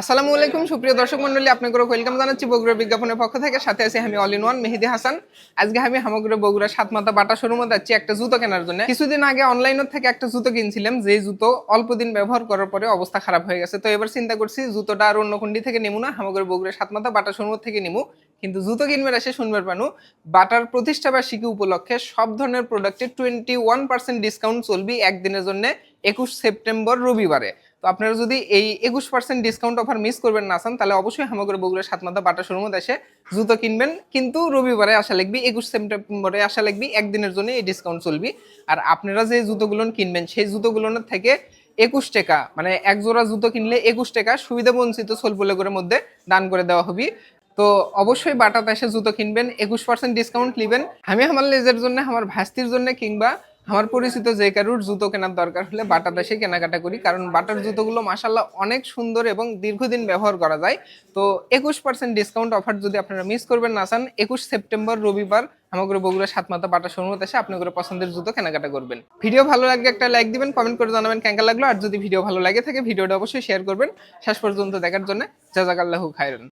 আসসালামু আলাইকুম, সুপ্রিয় দর্শক মন্ডলী আপনাকে ওয়েলকাম জানাচ্ছি বগুড়া বিজ্ঞাপনের পক্ষ থেকে। সাথে আছি আমি all in one Mehedi Hasan. আজকে আমি হামগুড়ে বগুড়া সাত মাথা বাটা শোরুমে যাচ্ছি একটা জুতো কেনার জন্য। কিছুদিন আগে অনলাইনের থেকে একটা জুতো কিনছিলাম যে জুতো অল্প দিন ব্যবহার করার পরে অবস্থা খারাপ হয়ে গেছে। তো এবার চিন্তা করছি, জুতোটা আর অন্য কুন্ডি থেকে নিমু না, হামগুড়ে বগুড়া সাত মাথা বাটা শোরুম থেকে নিমু। কিন্তু জুতো কিনবে এসে শুনবার পানু, বাটার প্রতিষ্ঠা বার্ষিকী উপলক্ষে সব ধরনের প্রোডাক্টে টোয়েন্টি ওয়ান পার্সেন্ট ডিসকাউন্ট চলবি একদিনের জন্য, একুশ সেপ্টেম্বর রবিবারে। তো আপনারা যদি এই একুশ পার্সেন্ট ডিসকাউন্ট অফার মিস করবেন না চান তাহলে অবশ্যই হামাগুড়ি বগুড়া সাতমাথা বাটা শোরুমে এসে জুতো কিনবেন। কিন্তু রবিবারে আসা লাগবি, একুশ সেপ্টেম্বরে আসা লাগবি, একদিনের জন্য এই ডিসকাউন্ট চলবি। আর আপনারা যে জুতোগুলো কিনবেন, সেই জুতোগুলোর থেকে একুশ টাকা মানে এক জোড়া জুতো কিনলে একুশ টাকা সুবিধা বঞ্চিত সোলপুলেগুলোর মধ্যে দান করে দেওয়া হবে। তো অবশ্যই বাটাতে এসে জুতো কিনবেন, একুশ পার্সেন্ট ডিসকাউন্ট নেবেন। আমি আমার লেজের জন্য, আমার ভাস্তির জন্য কিংবা আমার পরিচিত যে কারুর জুতো কেনার দরকার হলে বাটা দেশে কেনাকাটা করি, কারণ বাটার জুতোগুলো মাসাল্লাহ অনেক সুন্দর এবং দীর্ঘদিন ব্যবহার করা যায়। তো একুশ পার্সেন্ট ডিসকাউন্ট অফার যদি আপনারা মিস করবেন না চান, একুশ সেপ্টেম্বর রবিবার আমাদের বগুড়া সাত মাথা বাটা শোরুমত এসে আপনি করে পছন্দের জুতো কেনাকাটা করবেন। ভিডিও ভালো লাগলে একটা লাইক দিবেন কমেন্ট করে জানাবেন কেঙ্কা লাগল, আর যদি ভিডিও ভালো লাগে থাকে ভিডিওটা অবশ্যই শেয়ার করবেন। শেষ পর্যন্ত দেখার জন্য জাজাকাল্লাহু খায়রন।